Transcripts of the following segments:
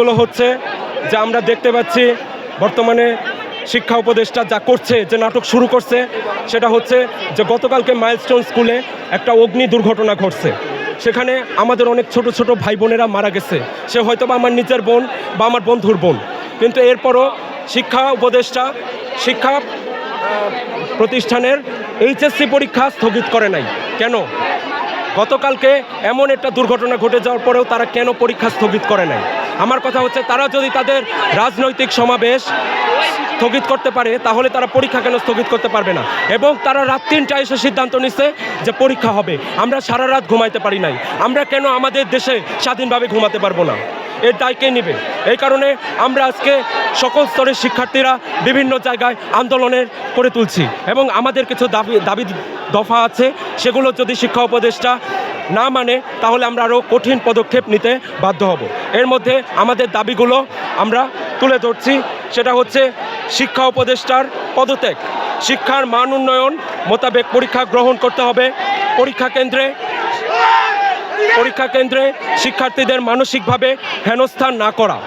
গুলো হচ্ছে যে আমরা দেখতে পাচ্ছি বর্তমানে শিক্ষা উপদেষ্টা যা করছে, যে নাটক শুরু করছে, সেটা হচ্ছে যে গতকালকে মাইলস্টোন স্কুলে একটা অগ্নি দুর্ঘটনা ঘটছে। সেখানে আমাদের অনেক ছোট ছোট ভাই বোনেরা মারা গেছে। সে হয়তো বা আমার নিজের বোন বা আমার বন্ধুর বোন। কিন্তু এরপরও শিক্ষা উপদেষ্টা শিক্ষা প্রতিষ্ঠানের এইচএসসি পরীক্ষা স্থগিত করে নাই। কেন? গতকালকে এমন একটা দুর্ঘটনা ঘটে যাওয়ার পরেও তারা কেন পরীক্ষা স্থগিত করে নাই? আমার কথা হচ্ছে, তারা যদি তাদের রাজনৈতিক সমাবেশ স্থগিত করতে পারে, তাহলে তারা পরীক্ষা কেন স্থগিত করতে পারবে না? এবং তারা রাত তিনটায় এসে সিদ্ধান্ত নিচ্ছে যে পরীক্ষা হবে। আমরা সারা রাত ঘুমাইতে পারি নাই। আমরা কেন আমাদের দেশে স্বাধীনভাবে ঘুমাতে পারব না? এর দায় কে নেবে? এই কারণে আমরা আজকে সকল স্তরের শিক্ষার্থীরা বিভিন্ন জায়গায় আন্দোলনের করে তুলছি। এবং আমাদের কিছু দাবি দাবি দফা আছে। সেগুলো যদি শিক্ষা উপদেষ্টা না মানে তাহলে আমরা আরও কঠিন পদক্ষেপ নিতে বাধ্য হব। এর মধ্যে আমাদের দাবিগুলো আমরা তুলে ধরছি। সেটা হচ্ছে শিক্ষা উপদেষ্টার পদত্যাগ। শিক্ষার মান উন্নয়ন মোতাবেক পরীক্ষা গ্রহণ করতে হবে। পরীক্ষা কেন্দ্রে পরীক্ষা কেন্দ্রে শিক্ষার্থীদের মানসিকভাবে হেনস্থান না করা।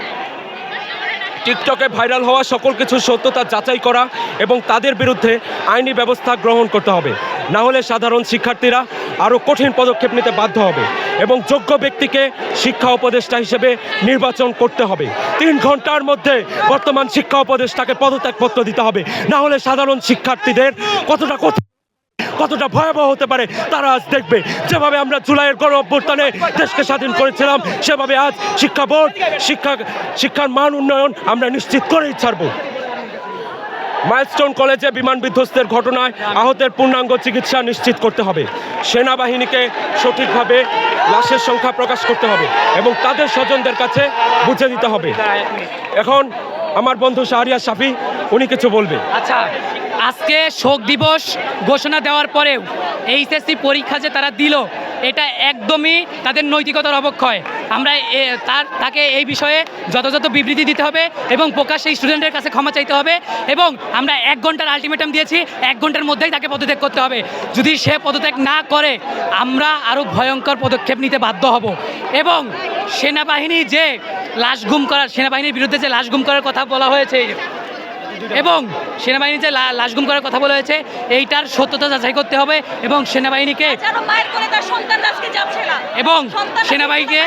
টিকটকে ভাইরাল হওয়া সকল কিছু সত্যতা যাচাই করা এবং তাদের বিরুদ্ধে আইনি ব্যবস্থা গ্রহণ করতে হবে। না হলে সাধারণ শিক্ষার্থীরা আরও কঠিন পদক্ষেপ নিতে বাধ্য হবে এবং যোগ্য ব্যক্তিকে শিক্ষা উপদেষ্টা হিসেবে নির্বাচন করতে হবে। তিন ঘণ্টার মধ্যে বর্তমান শিক্ষা উপদেষ্টাকে পদত্যাগপত্র দিতে হবে। না হলে সাধারণ শিক্ষার্থীদের কতটা কঠিন, কতটা ভয়াবহ হতে পারে তারা আজ দেখবে। যেভাবে আমরা জুলাইয়ের গণ অভ্যুত্থানে দেশকে স্বাধীন করেছিলাম, সেভাবে আজ শিক্ষা বোর্ড, শিক্ষা, শিক্ষার মান উন্নয়ন আমরা নিশ্চিত করেই ছাড়বো। মাইলস্টোন কলেজে বিমান বিধ্বস্তের ঘটনায় আহতের পূর্ণাঙ্গ চিকিৎসা নিশ্চিত করতে হবে। সেনাবাহিনীকে সঠিকভাবে লাশের সংখ্যা প্রকাশ করতে হবে এবং তাদের স্বজনদের কাছে বুঝে দিতে হবে। এখন আমার বন্ধু শাহরিয়া শাফি, উনি কিছু বলবে। আচ্ছা আজকে শোক দিবস ঘোষণা দেওয়ার পরেও এইচএসসি পরীক্ষা যে তারা দিল, এটা একদমই তাদের নৈতিকতার অবক্ষয়। আমরা তার, তাকে এই বিষয়ে যথাযথ বিবৃতি দিতে হবে এবং প্রকাশ্যে স্টুডেন্টের কাছে ক্ষমা চাইতে হবে এবং আমরা এক ঘণ্টার আলটিমেটাম দিয়েছি, এক ঘণ্টার মধ্যেই তাকে পদত্যাগ করতে হবে। যদি সে পদত্যাগ না করে, আমরা আরও ভয়ঙ্কর পদক্ষেপ নিতে বাধ্য হব। এবং সেনাবাহিনী যে লাশ গুম করার, সেনাবাহিনীর বিরুদ্ধে যে লাশ গুম করার কথা বলা হয়েছে, এবং সেনাবাহিনী যে লাশ গুম করার কথা বলা হয়েছে, এইটার সত্যতা যাচাই করতে হবে এবং সেনাবাহিনীকে এবং সেনাবাহিনীকে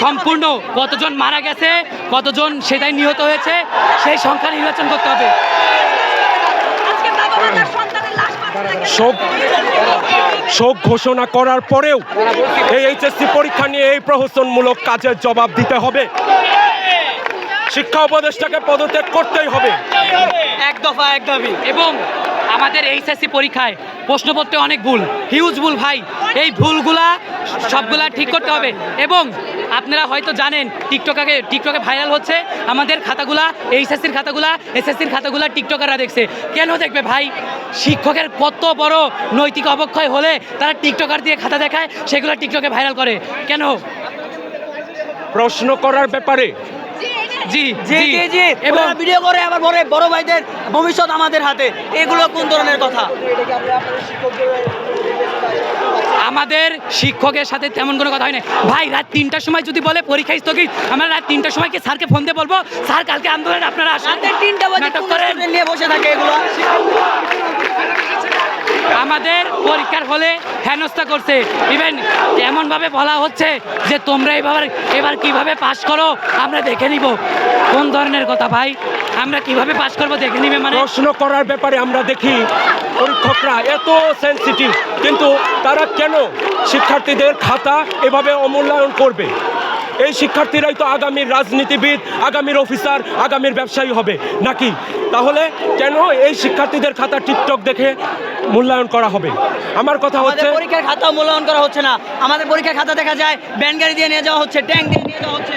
সম্পূর্ণ কতজন মারা গেছে কতজন সেটাই নিহত হয়েছে সেই সংখ্যা নির্বাচন করতে হবে। শোক ঘোষণা করার পরেও এই এইচএসসি পরীক্ষা নিয়ে এই প্রহসনমূলক কাজের জবাব দিতে হবে। শিক্ষা উপদেষ্টাকে পদত্যাগ করতেই হবে। এক দফা এক দাবি। এবং আমাদের এইচএসসি পরীক্ষায় প্রশ্নপত্রে অনেক ভুল হিউজ ভুল ভাই। এই ভুলগুলা সবগুলা ঠিক করতে হবে এবং আপনারা হয়তো জানেন টিকটকে টিকটকে ভাইরাল হচ্ছে, আমাদের খাতাগুলা, এইচএসসির খাতাগুলা, এসএসসির খাতাগুলা টিকটকাররা দেখছে। কেন দেখবে ভাই? শিক্ষকের কত বড় নৈতিক অবক্ষয় হলে তারা টিকটকার দিয়ে খাতা দেখায়, সেগুলো টিকটকে ভাইরাল করে। কেন? প্রশ্ন করার ব্যাপারে জি জি জি। জি এবং ভিডিও করে আবার বড় বড় ভাইদের ভবিষ্যৎ আমাদের হাতে। এগুলো কোন ধরনের কথা? আমাদের শিক্ষকের সাথে তেমন কোনো কথা হয় না ভাই রাত তিনটার সময় যদি বলে পরীক্ষা স্থগিত আমরা রাত তিনটার সময় কি স্যারকে ফোন দিয়ে বলব? স্যার কালকে আন্দোলনে আপনারা আসেন। তিনটা বাজে নাটক করেন। নিয়ে বসে থাকে এগুলো। আমাদের পরীক্ষার হলে হেনস্থা করছে। ইভেন এমনভাবে বলা হচ্ছে যে তোমরা এবার এবার কীভাবে পাশ করো, আমরা দেখে নিব। কোন ধরনের কথা ভাই? আমরা কীভাবে পাশ করব দেখে নিবে মানে? প্রশ্ন করার ব্যাপারে আমরা দেখি, পরীক্ষকরা এত সেনসিটিভ কিন্তু তারা কেন শিক্ষার্থীদের খাতা এভাবে অমূল্যায়ন করবে? এই শিক্ষার্থীরাই তো আগামীর রাজনীতিবিদ আগামীর অফিসার আগামীর ব্যবসায়ী হবে। নাকি? তাহলে কেন এই শিক্ষার্থীদের খাতা টিকটক দেখে মূল্যায়ন করা হবে? আমার কথা হচ্ছে পরীক্ষার খাতা মূল্যায়ন করা হচ্ছে না। আমাদের পরীক্ষার খাতা দেখা যায় ব্যান গাড়ি দিয়ে নিয়ে যাওয়া হচ্ছে ট্যাঙ্ক দিয়ে নিয়ে যাওয়া হচ্ছে।